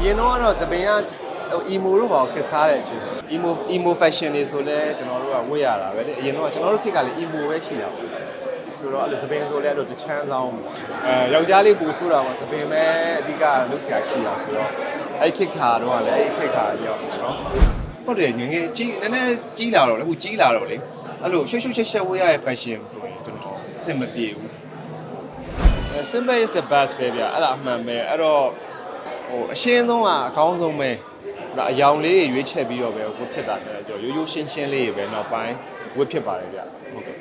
အရင်တော့ကတော့သပင်ကဟို emo တို့ပါခက်စားတဲ့အချိန် emo emo fashion တွေဆိုလဲကျွန်တော်တို့ကဝတ်ရတာပဲလေအရင်တော့ကျွန်တော်တို့ခေတ်ကလည်း emo ပဲရှိတာပေါ့ဆိုတော့အဲ့လိုသပင်ဆိုလဲအဲ့လိုတချမ်းဆောင်ပေါ့အဲယောက်ျားလေးပူဆိုတာပေါ့သပင်ပဲအဓိကလုပ်ဆရာရှိတာဆိုတော့အဲ့ခေတ်ခါတော့လည်းအဲ့ခေတ်ခါရောက်နော်ဟုတ်တယ်ငယ်ငယ်ကြီးနည်းနည်းကြီးလာတော့လေအခုကြီးလာတော့လေအဲ့လိုရှုပ်ရှုပ်ရှက်ရှက်ဝတ်ရတဲ့ fashion ဆိုရင်ကျွန်တော်အဆင်မပြေဘူး simple is the best ပဲဗျအဲ့ဒါအမှန်ပဲအဲ့တော့ ဟိုအရှင်းဆုံးကအကောင်းဆုံးပဲဒါအယောင်လေးရွေးချက်ပြီးတော့ပဲဝတ်ဖြစ်တာနဲ့ကြောရိုးရိုးရှင်းရှင်းလေးပဲနောက်ပိုင်းဝတ်ဖြစ်ပါတယ်ဗျဟုတ်ကဲ့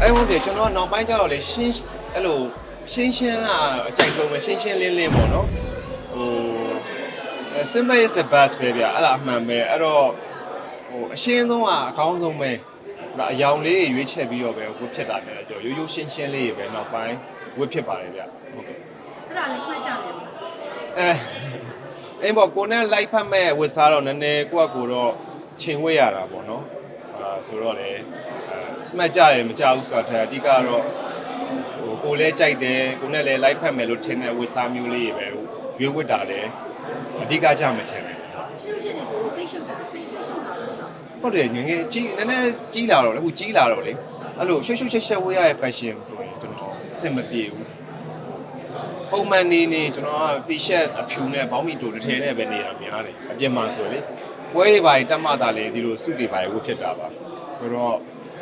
အဲ့ဟုတ်တယ်ကျွန်တော်နောက်ပိုင်းကျတော့လေရှင်းအဲ့လိုရှင်းရှင်းကအကြိုက်ဆုံးပဲရှင်းရှင်းလင်းလင်းပေါ့နော်ဟို simple is the best ပဲဗျအဲ့ဒါအမှန်ပဲအဲ့တော့ဟိုအရှင်းဆုံးကအကောင်းဆုံးပဲ ဒါအယောင်လေးရွေးချက်ပြီးတော့ပဲဝတ်ဖြစ်တာနဲ့ကြောရိုးရိုးရှင်းရှင်းလေးပဲနောက်ပိုင်းဝတ်ဖြစ်ပါတယ်ဗျဟုတ်ကဲ့အဲ့ဒါလေးစမှတ်ကြတယ်အဲအင်းပေါ့ကိုနဲ့လိုက်ဖတ်မဲ့ဝတ်စားတော့နည်းနည်းကိုယ့်အကိုတော့ချိန်ဝဲရတာပေါ့နော်အာဆိုတော့လေအဲစမတ်ကြတယ်မကြဘူးဆိုတာတဲ့အဓိကတော့ဟိုကိုလည်းကြိုက်တယ်ကိုနဲ့လည်းလိုက်ဖတ်မယ်လို့ထင်တဲ့ဝတ်စားမျိုးလေးပဲရွေးဝတ်တာလည်းအဓိကကြမယ်ထင်တယ်ရှင်းရှင်းနေလို့စိတ်ရှုပ်တယ်စိတ်စိတ်ရှုပ်တာလို့တော့ ဟုတ်တယ်ငယ်ငယ်ကြီးနည်းနည်းကြီးလာတော့လေအခုကြီးလာတော့လေအဲ့လိုရှုပ်ရှုပ်ရှက်ရှက်ဝတ်ရတဲ့ fashion ဆိုရင်ကျွန်တော်အဆင်မပြေဘူးပုံမှန်နေနေကျွန်တော်က t-shirt အဖြူနဲ့ဘောင်းမီတိုတစ်ထည်နဲ့ပဲနေတာများတယ်အပြင်မှာဆိုလေပွဲတွေပါတက်မှတာလေဒီလိုစုတွေပါဝတ်ဖြစ်တာပါဆိုတော့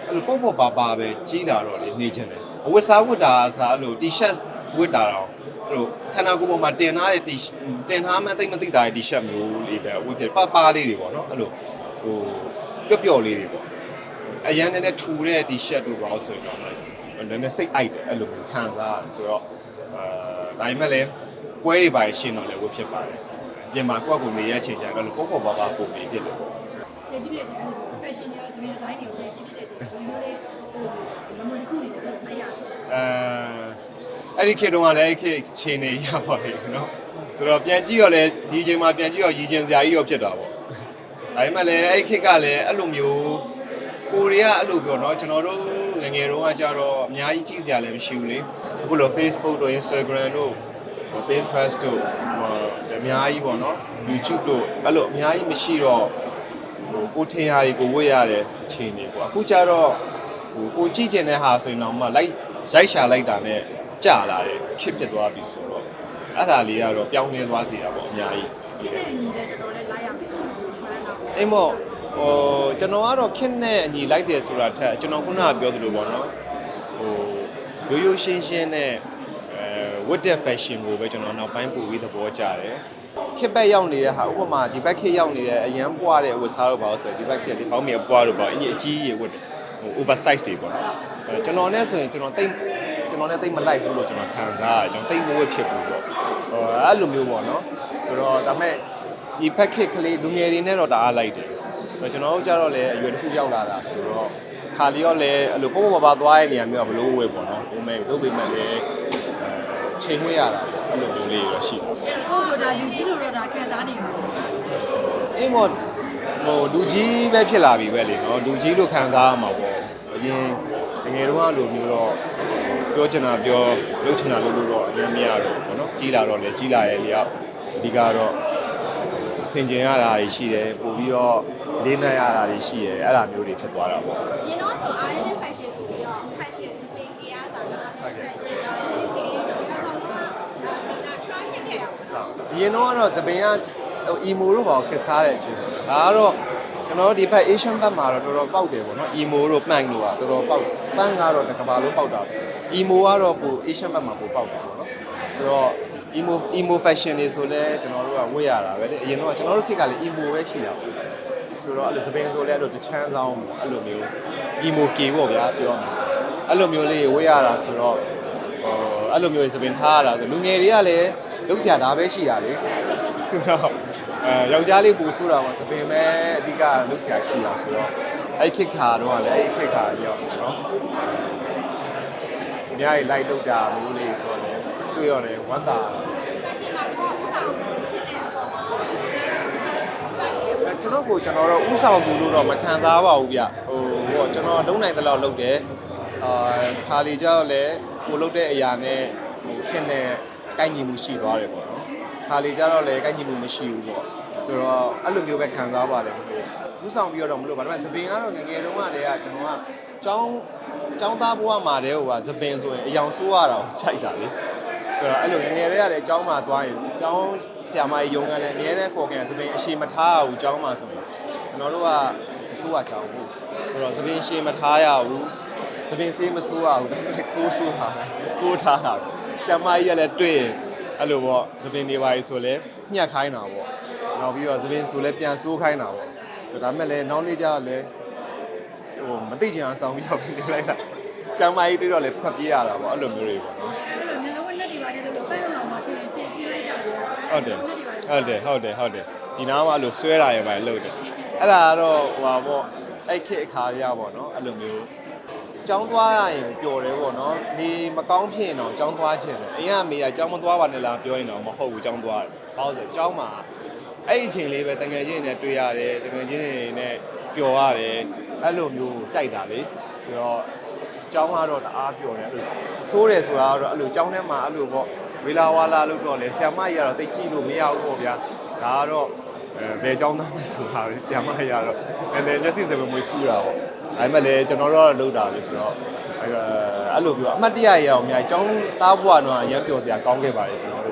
အဲ့လိုပေါ့ပေါ့ပါပါပဲကြီးလာတော့လေနေချင်တယ်အဝတ်စားဝတ်တာအစားအဲ့လို t-shirt ဝတ်တာတော့အဲ့လိုခန္ဓာကိုယ်ပေါ်မှာတင်ထားတဲ့ t တင်ထားမှသိမသိတာတဲ့ t-shirt မျိုးလေးပဲဝတ်ဖြစ်ပပလေးတွေပေါ့နော်အဲ့လိုဟို ပျော့ပျော့လေးတွေပေါ့အရန်နည်းနည်းထူတဲ့ t-shirt တို့ပါလို့ဆိုရင်တော့နည်းနည်းစိတ်အိုက်တယ်အဲ့လိုမျိုးခံစားရတယ်ဆိုတော့အာဒါပေမဲ့လည်းပွဲတွေပါရှင်းတော့လည်းဝတ်ဖြစ်ပါတယ်ပြင်မှာကိုယ့်ကိုယ်နေရချိန်ကျတော့လည်းပေါ့ပေါ့ပါပါပုံနေဖြစ်လို့ပေါ့လေကြည့်ပြည့်ရှင်အဲ့လို fashion ရောစပင်းဒီဇိုင်းတွေကိုလေကြည့်ပြည့်တဲ့ချိန်ဘယ်လိုလဲဟိုမမတစ်ခုနေတယ်မရဘူးအဲအဲ့ဒီခေတ်တုန်းကလည်းအဲ့ခေတ်ချိန်နေရပါလေနော်ဆိုတော့ပြန်ကြည့်တော့လည်းဒီချိန်မှာပြန်ကြည့်တော့ရည်ကျင်စရာကြီးရောဖြစ်တာပေါ့ ဒါပေမဲ့လည်းအဲ့ခေတ်ကလည်းအဲ့လိုမျိုးကိုရီးယားအဲ့လိုပြောနော်ကျွန်တော်တို့ငယ်ငယ်တုန်းကကြတော့အများကြီးကြည့်စရာလည်းမရှိဘူးလေအခုလို Facebook တို့ Instagram တို့ Pinterest တို့ဟိုအများကြီးပေါ့နော် YouTube တို့အဲ့လိုအများကြီးမရှိတော့ဟိုကိုထင်ရည်ကိုဝတ်ရတဲ့အခြေအနေပေါ့အခုကျတော့ဟိုကိုကြည့်ကျင်တဲ့ဟာဆိုရင်တော့မှလိုက်ရိုက်ရှာလိုက်တာနဲ့ကြာလာတယ်ခစ်ပြစ်သွားပြီဆိုတော့အဲ့ဒါလေးကတော့ပြောင်းလဲသွားစေတာပေါ့အများကြီးဒီနေ့ညီလည်းတော်တော်လေးလိုက်ရမယ်တော်တော် trend တော့ အိမ်မော့ဟိုကျွန်တော်ကတော့ခင်းနဲ့အညီလိုက်တယ်ဆိုတာထက်ကျွန်တော်ခုနကပြောသလိုပေါ့နော်ဟိုရိုးရိုးရှင်းရှင်းနဲ့အဲဝတ်တဲ့ fashion ကိုပဲကျွန်တော်နောက်ပိုင်းပို့ပြီးသဘောကျတယ်ခစ်ဘက်ရောက်နေတဲ့ဟာဥပမာဒီဘက်ခစ်ရောက်နေတဲ့အရန်ပွားတဲ့ဝတ်စားတော့ပါလို့ဆိုရင်ဒီဘက်ခစ်လေးပေါင်းမြေပွားတော့ပါအင်ကြီးအကြီးကြီးဝတ်တယ်ဟို oversize တွေပေါ့နော်အဲကျွန်တော်နဲ့ဆိုရင်ကျွန်တော်တိတ်ကျွန်တော်နဲ့တိတ်မလိုက်ဘူးလို့ကျွန်တော်ခံစားရတယ်ကျွန်တော်တိတ်မဝတ်ဖြစ်ဘူးပေါ့ဟိုအဲ့လိုမျိုးပေါ့နော်ဆိုတော့ဒါမဲ့ ဒီ packet ကလေးလူငယ်တွေနဲ့တော့တအားလိုက်တယ်တော့ကျွန်တော်တို့ကြတော့လည်းအရွယ်တစ်ခုရောက်လာတာဆိုတော့ခါလီရောလည်းအဲ့လိုပုံပုံပါပါသွားရတဲ့နေရာမျိုးကဘလို့ဝယ်ပေါ့နော်ပုံမဲ့တို့ပေမဲ့လည်းချိန်ဝဲရတာပေါ့အဲ့လိုမျိုးလေးရရှိတယ်ဟုတ်တော့ဒါလူကြီးလိုတော့ဒါခံစားနေမှာအေးမော်ဟိုလူကြီးပဲဖြစ်လာပြီပဲလေနော်လူကြီးလိုခံစားရမှာပေါ့အရင်တကယ်တော့လိုမျိုးတော့ပြောချင်တာပြောလုပ်ချင်တာလုပ်လို့တော့အများမရတော့ဘောနော်ကြီးလာတော့လေကြီးလာရဲ့လေကအဓိကတော့ စင်ကျင်ရတာတွေရှိတယ်ပို့ပြီးတော့လေးနက်ရတာတွေရှိတယ်အဲ့ဒါမျိုးတွေဖြစ်သွားတာပေါ့ရင်တော့ဆို Island Fashion ဆိုပြီးတော့ fashion စပင်ကြီးရတာက fashion တွေဒီလိုတော့တော့ဒါ try ဖြစ်ခဲ့တာပေါ့အရင်တော့ကတော့သပင်ကဟို emo တို့ပါခက်စားတဲ့အချိန်ပေါ့ဒါကတော့ကျွန်တော်တို့ဒီဘက် Asian ဘက်မှာတော့တော်တော်ပေါက်တယ်ပေါ့နော် emo တို့ plank တို့ကတော်တော်ပေါက်ပန်းကတော့တစ်ကမ္ဘာလုံးပေါက်တာပေါ့ emo ကတော့ပို Asian ဘက်မှာပိုပေါက်တာပေါ့နော်ဆိုတော့ emo emo fashion တွေဆိုလဲကျွန်တော်တို့ကဝတ်ရတာပဲလေအရင်တော့ကျွန်တော်တို့ခေတ်ကလည်း emo ပဲရှိတာပေါ့ဆိုတော့အဲ့လိုသပင်ဆိုလဲအဲ့လိုတချမ်းဆောင်ပေါ့အဲ့လိုမျိုး emo ကေပေါ့ဗျာပြောမှဆိုအဲ့လိုမျိုးလေးဝတ်ရတာဆိုတော့ဟိုအဲ့လိုမျိုးသပင်ထားရတာဆိုလူငယ်တွေကလည်းလုံးစရာဒါပဲရှိတာလေဆိုတော့အဲယောက်ျားလေးပူဆိုတာပေါ့စပင်ပဲအဓိကလုပ်ဆရာရှိတာဆိုတော့အဲ့ခစ်ခါတော့လည်းအဲ့ခစ်ခါရောက်နော်အများကြီးလိုက်လောက်တာမျိုးလေးဆိုတော့လည်း တွေ့ရတယ်ဝမ်းသာ fashion မှာပေါ့ဥစားဖြစ်တဲ့ပေါ့အဲကျွန်တော်ကိုကျွန်တော်တော့ဥဆောင်သူလို့တော့မခံစားပါဘူးဗျဟိုဟိုကျွန်တော်လုံးနိုင်တဲ့လောက်လုပ်တယ်ဟအာတစ်ခါလေကြောက်လဲကိုလုတ်တဲ့အရာနဲ့ဟိုခင်နဲ့ကိုက်ညီမှုရှိသွားတယ်ပေါ့နော်ခါလေကြတော့လဲကိုက်ညီမှုမရှိဘူးပေါ့ဆိုတော့အဲ့လိုမျိုးပဲခံစားပါတယ်ဥဆောင်ပြီးတော့မလို့ဗာဒါပေမဲ့သပင်ကတော့ငယ်ငယ်တုန်းကတည်းကကျွန်တော်ကကျောင်းကျောင်းသားဘဝမှာတည်းဟိုကသပင်ဆိုရင်အယောင်ဆိုးရတာကိုခြိုက်တာလေ ဆိုတော့အဲ့လိုငယ်ငယ်တည်းကလည်းကျောင်းမှာသွားရင်ကျောင်းဆရာမကြီးရုံးကလည်းအများနဲ့ပေါ်ကန်သပင်အရှိမထားဘူးကျောင်းမှာဆိုရင်ကျွန်တော်တို့ကအဆိုးရကျောင်းဘူးဆိုတော့သပင်ရှည်မထားရဘူးသပင်စေးမဆိုးရဘူးဒါပေမဲ့ကိုးဆိုးတာကိုးထားတာဆရာမကြီးကလည်းတွေ့ရင်အဲ့လိုပေါ့သပင်တွေပါကြီးဆိုလဲညှက်ခိုင်းတာပေါ့နောက်ပြီးတော့သပင်ဆိုလဲပြန်ဆိုးခိုင်းတာပေါ့ဆိုတော့ဒါမဲ့လည်းနောက်နေ့ကျတော့လဲဟိုမသိချင်အောင်ဆောင်းပြီးတော့နေလိုက်တာ။ကျောင်းမကြီးတွေ့တော့လေဖတ်ပြေးရတာပေါ့အဲ့လိုမျိုးတွေပေါ့နော်အဲ့ လိုမျိုးလုံးဝနဲ့တွေပါတယ်လို့ပန်းအောင်မှာတင်တင်ကြည့်လိုက်ကြတယ်။ဟုတ်တယ်ဟုတ်တယ်ဟုတ်တယ်ဟုတ်တယ်ဒီနားမှာအဲ့လိုဆွဲတာရပါလေလို့တယ်။အဲ့ဒါကတော့ဟိုပါပေါ့အဲ့ခေတ်အခါရပေါ့နော်အဲ့လိုမျိုးကျောင်းသွားရရင်ပျော်တယ်ပေါ့နော်။နေမကောင်းဖြစ်ရင်တော့ကျောင်းသွားခြင်းတယ်။အရင်ကမေကကျောင်းမသွားပါနဲ့လားပြောရင်တော့မဟုတ်ဘူးကျောင်းသွားတယ်။ဘာလို့ဆိုကျောင်းမှာအဲ့ဒီအချိန်လေးပဲတငယ်ချင်းတွေနဲ့တွေ့ရတယ်တငယ်ချင်းတွေနဲ့ပျော်ရတယ်အဲ့လိုမျိုးကြိုက်တာလေ။ဆိုတော့ ကျောင်းကတော့တအားပြောတယ်အဲ့လိုဆိုးတယ်ဆိုတာကတော့အဲ့လိုကျောင်းထဲမှာအဲ့လိုပေါ့ဝေလာဝါလာလို့တော့လေဆ iam မကြီးကတော့တိတ်ကြည့်လို့မရဘူးပေါ့ဗျာဒါကတော့အဲဘယ်ကျောင်းသားမဆိုတာပဲဆ iam မကြီးကတော့နည်းနည်းမျက်စိစပယ်မွေးစူးတာပေါ့ဒါပေမဲ့လည်းကျွန်တော်တို့ကတော့လုပ်တာပဲဆိုတော့အဲအဲ့လိုပြောအမှတ်တရရအောင်အများကြီးကျောင်းသားဘွားတော့အရန်ပျော်စရာကောင်းခဲ့ပါတယ်ကျွန်တော်တို့